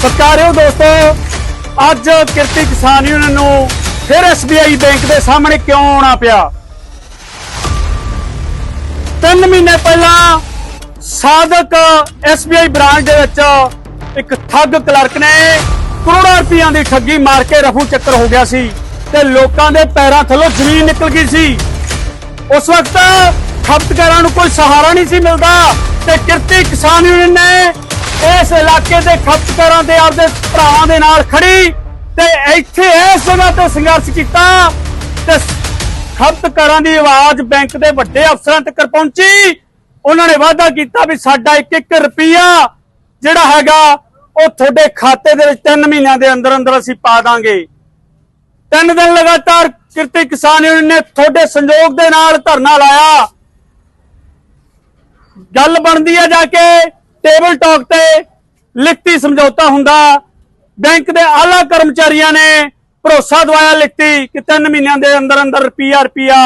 ਸਤਿਕਾਰਯੋਗ ਦੋਸਤੋ। ਅੱਜ ਕਿਰਤੀ ਕਿਸਾਨ ਯੂਨੀਅਨ ਨੂੰ ਫਿਰ ਐਸਬੀਆਈ ਬੈਂਕ ਦੇ ਸਾਹਮਣੇ ਕਿਉਂ ਆਉਣਾ ਪਿਆ? ਤਿੰਨ ਮਹੀਨੇ ਪਹਿਲਾਂ ਸਾਦਕ ਐਸਬੀਆਈ ਬ੍ਰਾਂਚ ਦੇ ਵਿੱਚ ਇੱਕ ਠੱਗ ਕਲਰਕ ਨੇ ਕਰੋੜਾਂ ਰੁਪਈਆਂ ਦੀ ਠੱਗੀ ਮਾਰ ਕੇ ਰਫੂ ਚੱਕਰ ਹੋ ਗਿਆ ਸੀ ਤੇ ਲੋਕਾਂ ਦੇ ਪੈਰਾਂ ਥੱਲੋਂ ਜ਼ਮੀਨ ਨਿਕਲ ਗਈ ਸੀ। ਉਸ ਵਕਤ ਖਪਤਕਾਰਾਂ ਨੂੰ ਕੋਈ ਸਹਾਰਾ ਨਹੀਂ ਸੀ ਮਿਲਦਾ ਤੇ ਕਿਰਤੀ ਕਿਸਾਨ ਯੂਨੀਅਨ ਨੇ ਇਸ ਇਲਾਕੇ ਦੇ ਖਪਤਕਾਰਾਂ ਦੇ ਆਪਦੇ ਭਰਾਵਾਂ ਦੇ ਨਾਲ ਖੜੀ ਤੇ ਇੱਥੇ ਇਸ ਜਗ੍ਹਾ ਤੇ ਸੰਘਰਸ਼ ਕੀਤਾ ਤੇ ਖਪਤਕਾਰਾਂ ਦੀ ਆਵਾਜ਼ ਬੈਂਕ ਦੇ ਵੱਡੇ ਅਫਸਰਾਂ ਤੱਕ ਪਹੁੰਚੀ। ਉਹਨਾਂ ਨੇ ਵਾਅਦਾ ਕੀਤਾ ਵੀ ਸਾਡਾ ਇੱਕ ਇੱਕ ਰੁਪਿਆ ਜਿਹੜਾ ਹੈਗਾ, ਉਹ ਤੁਹਾਡੇ ਖਾਤੇ ਦੇ ਵਿੱਚ 3 ਮਹੀਨਿਆਂ ਦੇ ਅੰਦਰ ਅੰਦਰ ਅਸੀਂ ਪਾ ਦਾਂਗੇ। ਤਿੰਨ ਦਿਨ ਲਗਾਤਾਰ ਕਿਰਤੀ ਕਿਸਾਨ ਯੂਨੀਅਨ ਨੇ ਤੁਹਾਡੇ ਸੰਯੋਗ ਦੇ ਨਾਲ ਧਰਨਾ ਲਾਇਆ। ਗੱਲ ਬਣਦੀ ਹੈ ਜਾ ਕੇ ਟੇਬਲ ਟਾਕ ਤੇ ਲਿਖਤੀ ਸਮਝੌਤਾ ਹੁੰਦਾ। ਬੈਂਕ ਦੇ ਆਲਾ ਕਰਮਚਾਰੀਆਂ ਨੇ ਭਰੋਸਾ ਦਵਾਇਆ ਲਿਖਤੀ ਕਿ 3 ਮਹੀਨਿਆਂ ਦੇ ਅੰਦਰ ਅੰਦਰ ਰੁਪਿਆ ਰੁਪਿਆ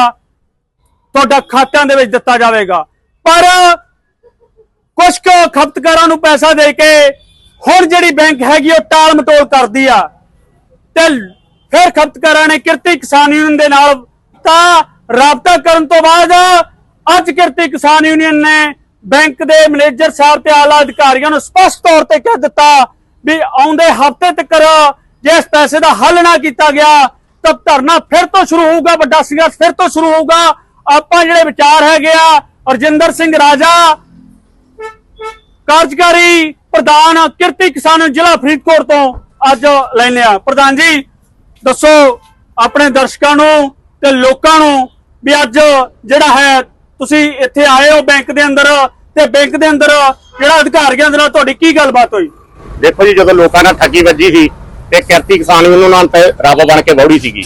ਤੁਹਾਡਾ ਖਾਤਿਆਂ ਦੇ ਵਿੱਚ ਦਿੱਤਾ ਜਾਵੇਗਾ। ਪਰ ਕੁਝ ਕੁ ਖਪਤਕਾਰਾਂ ਨੂੰ ਪੈਸਾ ਦੇ ਕੇ ਹੁਣ ਜਿਹੜੀ ਬੈਂਕ ਹੈਗੀ ਉਹ ਟਾਲ ਮਟੋਲ ਕਰਦੀ ਆ। ਤੇ ਫਿਰ ਖਪਤਕਾਰਾਂ ਨੇ ਕਿਰਤੀ ਕਿਸਾਨ ਯੂਨੀਅਨ ਦੇ ਨਾਲ ਤਾਂ ਰਾਬਤਾ ਕਰਨ ਤੋਂ ਬਾਅਦ ਅੱਜ ਕਿਰਤੀ ਕਿਸਾਨ ਯੂਨੀਅਨ ਨੇ ਬੈਂਕ ਦੇ ਮੈਨੇਜਰ ਸਾਹਿਬ ਤੇ ਆਲਾ ਅਧਿਕਾਰੀਆਂ ਨੂੰ ਸਪਸ਼ਟ ਤੌਰ ਤੇ ਕਹਿ ਦਿੱਤਾ ਵੀ ਆਉਂਦੇ ਹਫ਼ਤੇ ਤੱਕ ਜੇ ਇਸ ਪੈਸੇ ਦਾ ਹੱਲ ਨਾ ਕੀਤਾ ਗਿਆ, ਤਾਂ ਧਰਨਾ ਫਿਰ ਤੋਂ ਸ਼ੁਰੂ ਹੋਊਗਾ, ਵੱਡਾ ਸੰਘਰਸ਼ ਫਿਰ ਤੋਂ ਸ਼ੁਰੂ ਹੋਊਗਾ। ਆਪਾਂ ਜਿਹੜੇ ਵਿਚਾਰ ਹੈਗੇ ਆ ਅਰਜਿੰਦਰ ਸਿੰਘ ਰਾਜਾ, ਕਾਰਜਕਾਰੀ ਪ੍ਰਧਾਨ ਕਿਰਤੀ ਕਿਸਾਨ ਜ਼ਿਲ੍ਹਾ ਫਰੀਦਕੋਟ ਤੋਂ ਅੱਜ ਲੈਨੇ ਆ। ਪ੍ਰਧਾਨ ਜੀ, ਦੱਸੋ ਆਪਣੇ ਦਰਸ਼ਕਾਂ ਨੂੰ ਤੇ ਲੋਕਾਂ ਨੂੰ ਵੀ ਅੱਜ ਜਿਹੜਾ ਹੈ, ਤੁਸੀਂ ਇੱਥੇ ਆਏ ਹੋ ਬੈਂਕ ਦੇ ਅੰਦਰ ਤੇ ਬੈਂਕ ਦੇ ਅੰਦਰ ਜਿਹੜਾ ਅਧਿਕਾਰੀਆਂ ਦੇ ਨਾਲ ਤੁਹਾਡੀ ਕੀ ਗੱਲਬਾਤ ਹੋਈ? ਦੇਖੋ ਜੀ, ਜਦੋਂ ਲੋਕਾਂ ਨਾਲ ਠੱਗੀ ਵੱਜੀ ਸੀ, ਤੇ ਕਿਰਤੀ ਕਿਸਾਨ ਯੂਨੀਅਨ ਨਾਲ ਰੱਬ ਬਣ ਕੇ ਵੌੜੀ ਸੀਗੀ।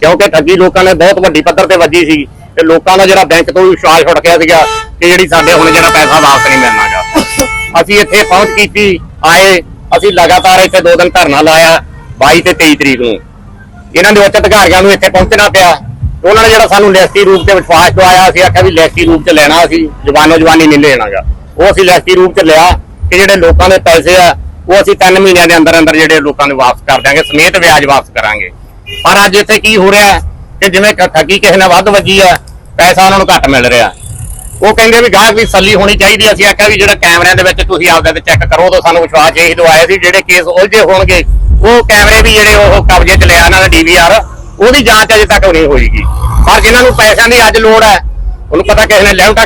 ਕਿਉਂਕਿ ਠੱਗੀ ਲੋਕਾਂ ਨੇ ਬਹੁਤ ਵੱਡੀ ਪੱਧਰ ਤੇ ਵੱਜੀ ਸੀ, ਤੇ ਲੋਕਾਂ ਦਾ ਜਿਹੜਾ ਬੈਂਕ ਤੋਂ ਵਿਸ਼ਵਾਸ ਉੱਠ ਗਿਆ ਸੀਗਾ ਕਿ ਜਿਹੜੀ ਸਾਡੇ ਹੁਣ ਜਿਹੜਾ ਪੈਸਾ ਵਾਪਸ ਨਹੀਂ ਮਿਲਣਾਗਾ ਅਸੀਂ ਇੱਥੇ ਪਹੁੰਚ ਕੀਤੀ, ਆਏ, ਅਸੀਂ ਲਗਾਤਾਰ ਇੱਥੇ ਦੋ ਦਿਨ ਧਰਨਾ ਲਾਇਆ 22 ਤੇ 23 ਤਰੀਕ ਨੂੰ। ਇਹਨਾਂ ਦੇ ਉੱਚ ਅਧਿਕਾਰੀਆਂ ਨੂੰ ਇੱਥੇ ਪਹੁੰਚਣਾ ਪਿਆ ਉਹਨਾਂ ਨੇ ਜਿਹੜਾ ਸਾਨੂੰ ਲਿਖਤੀ ਰੂਪ ਤੇ ਵਿਸ਼ਵਾਸ ਦਵਾਇਆ, ਅਸੀਂ ਆਖਿਆ ਵੀ ਲਿਖਤੀ ਰੂਪ ਚ ਲੈਣਾ ਅਸੀਂ ਜ਼ਬਾਨੋ ਜ਼ਬਾਨੀ ਨਹੀਂ ਲੈਣਾਗਾ ਉਹ ਅਸੀਂ ਲਿਖਤੀ ਰੂਪ ਚ ਲਿਆ ਕਿ ਜਿਹੜੇ ਲੋਕਾਂ ਦੇ ਪੈਸੇ ਆ, ਉਹ ਅਸੀਂ 3 ਮਹੀਨਿਆਂ ਦੇ ਅੰਦਰ ਅੰਦਰ ਜਿਹੜੇ ਲੋਕਾਂ ਨੂੰ ਵਾਪਸ ਕਰ ਦਿਆਂਗੇ, ਸਮੇਤ ਵਿਆਜ ਵਾਪਸ ਕਰਾਂਗੇ ਪਰ ਅੱਜ ਇੱਥੇ ਕੀ ਹੋ ਰਿਹਾ ਕਿ ਜਿਵੇਂ ਕ- ਠੱਗੀ ਕਿਸੇ ਨਾਲ ਵੱਧ ਵੱਜੀ ਆ, ਪੈਸਾ ਉਹਨਾਂ ਨੂੰ ਘੱਟ ਮਿਲ ਰਿਹਾ ਉਹ ਕਹਿੰਦੇ ਵੀ ਗਾਹਕ ਵੀ ਸੱਲੀ ਹੋਣੀ ਚਾਹੀਦੀ ਹੈ। ਅਸੀਂ ਆਖਿਆ ਵੀ ਜਿਹੜਾ ਕੈਮਰਿਆਂ ਦੇ ਵਿੱਚ ਤੁਸੀਂ ਆਪਦੇ ਤੇ ਚੈੱਕ ਕਰੋ ਤਾਂ ਸਾਨੂੰ ਵਿਸ਼ਵਾਸ ਇਹੀ ਦਵਾਇਆ ਸੀ ਜਿਹੜੇ ਕੇਸ ਉਲਝੇ ਹੋਣਗੇ, ਉਹ ਕੈਮਰੇ ਵੀ ਜਿਹੜੇ ਉਹ ਕਬਜ਼ੇ 'ਚ ਲਿਆ, ਇਹਨਾਂ ਦਾ ਡੀਵੀਆਰ ਉਹਦੀ ਜਾਂਚ ਅਜੇ ਤੱਕ ਨਹੀਂ ਹੋਈਗੀ। ਪਰ ਜਿਨ੍ਹਾਂ ਨੂੰ ਪੈਸਿਆਂ ਦੀ ਅੱਜ ਲੋੜ ਹੈ। ਉਹਨੂੰ ਪਤਾ ਕਿਸੇ ਨੇ ਲੈਵਟਾ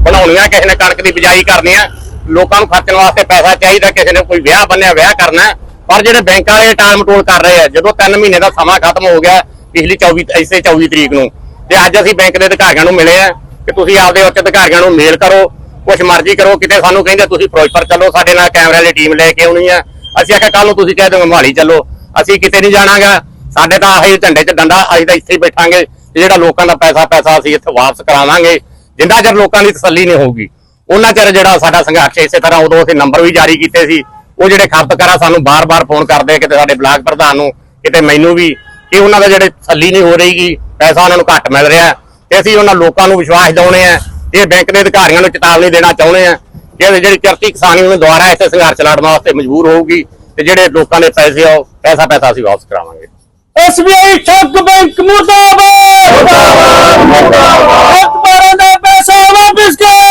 ਬਣਾਉਣੀਆਂ ਕਿਸੇ ਨੇ ਕਣਕ ਦੀ ਬਿਜਾਈ ਕਰਨੀ ਆ। ਲੋਕਾਂ ਨੂੰ ਖਰਚਣ ਵਾਸਤੇ ਪੈਸਾ ਚਾਹੀਦਾ, ਕਿਸੇ ਨੇ ਕੋਈ ਵਿਆਹ ਬੰਨਿਆ, ਵਿਆਹ ਕਰਨਾ ਪਰ ਜਿਹੜੇ ਬੈਂਕ ਵਾਲੇ ਟਾਈਮ ਟੋਲ ਕਰ ਰਹੇ ਆ, ਜਦੋਂ 3 ਮਹੀਨੇ ਦਾ ਸਮਾਂ ਖਤਮ ਹੋ ਗਿਆ, ਪਿਛਲੀ 24 ਇਸੇ 24 ਤਰੀਕ ਨੂੰ, ਤੇ ਅੱਜ ਅਸੀਂ ਬੈਂਕ ਦੇ ਅਧਿਕਾਰੀਆਂ ਨੂੰ ਮਿਲੇ ਆ ਕਿ ਤੁਸੀਂ ਆਪਦੇ ਉੱਚ ਅਧਿਕਾਰੀਆਂ ਨੂੰ ਮੇਲ ਕਰੋ, ਕੁਛ ਮਰਜ਼ੀ ਕਰੋ, ਕਿਤੇ ਸਾਨੂੰ ਕਹਿੰਦੇ ਤੁਸੀਂ ਫਿਰੋਜ਼ਪੁਰ ਚੱਲੋ, ਸਾਡੇ ਨਾਲ ਕੈਮਰੇ ਵਾਲੀ ਟੀਮ ਲੈ ਕੇ ਆਉਣੀ ਆ। ਅਸੀਂ ਆਖਿਆ ਕੱਲ ਨੂੰ ਤੁਸੀਂ ਕਹਿ ਦਿਓ, ਮੋਹਾਲੀ ਚੱਲੋ। ਅਸੀਂ ਕਿਤੇ ਨਹੀਂ ਜਾਣਾਗਾ। ਸਾਡੇ ਤਾਂ ਆਹੀ ਝੰਡੇ 'ਚ ਡੰਡਾ, ਅਸੀਂ ਤਾਂ ਇੱਥੇ ਹੀ ਬੈਠਾਂਗੇ ਤੇ ਜਿਹੜਾ ਲੋਕਾਂ ਦਾ ਪੈਸਾ ਪੈਸਾ ਅਸੀਂ ਇੱਥੇ ਵਾਪਸ ਕਰਾਵਾਂਗੇ। ਜਿੰਨਾ ਚਿਰ ਲੋਕਾਂ ਦੀ ਤਸੱਲੀ ਨਹੀਂ ਹੋਊਗੀ, ਉਹਨਾਂ ਚਿਰ ਜਿਹੜਾ ਸਾਡਾ ਸੰਘਰਸ਼ ਇਸੇ ਤਰ੍ਹਾਂ ਉਦੋਂ ਅਸੀਂ ਨੰਬਰ ਵੀ ਜਾਰੀ ਕੀਤੇ ਸੀ। ਉਹ ਜਿਹੜੇ ਖਪਤਕਾਰਾਂ ਸਾਨੂੰ ਬਾਰ-ਬਾਰ ਫੋਨ ਕਰਦੇ, ਕਿਤੇ ਸਾਡੇ ਬਲਾਕ ਪ੍ਰਧਾਨ ਨੂੰ, ਕਿਤੇ ਮੈਨੂੰ ਵੀ, ਕਿ ਉਹਨਾਂ ਦਾ ਜਿਹੜੇ ਤਸੱਲੀ ਨਹੀਂ ਹੋ ਰਹੀਗੀ, ਪੈਸਾ ਉਹਨਾਂ ਨੂੰ ਘੱਟ ਮਿਲ ਰਿਹਾ। ਤੇ ਅਸੀਂ ਉਹਨਾਂ ਲੋਕਾਂ ਨੂੰ ਵਿਸ਼ਵਾਸ ਦਿਵਾਉਣੇ ਆ ਇਹ ਬੈਂਕ ਦੇ ਅਧਿਕਾਰੀਆਂ ਨੂੰ ਚੇਤਾਵਨੀ ਦੇਣਾ ਚਾਹੁੰਦੇ ਆ ਕਿ ਜਿਹੜੀ ਕਿਰਤੀ ਕਿਸਾਨੀ ਨੂੰ ਦੁਆਰਾ ਇੱਥੇ ਸੰਘਰਸ਼ ਲੜਨ ਵਾਸਤੇ ਮਜਬੂਰ ਹੋਊਗੀ ਤੇ ਜਿਹੜੇ ਲੋਕਾਂ ਦੇ ਪੈਸੇ ਆ ਉਹ ਪੈਸਾ ਪੈਸਾ ਅਸੀਂ ਵਾਪਸ ਕਰਾਵਾਂਗੇ। ਐਸਬੀਆਈ ਠੱਗ ਬੈਂਕ ਮੁਰਦਾਬਾਦ। ਮੁਰਦਾਬਾਦ ਮੁਰਦਾਬਾਦ। ਦਾ ਪੈਸਾ ਵਾਪਸ ਕਰੋ।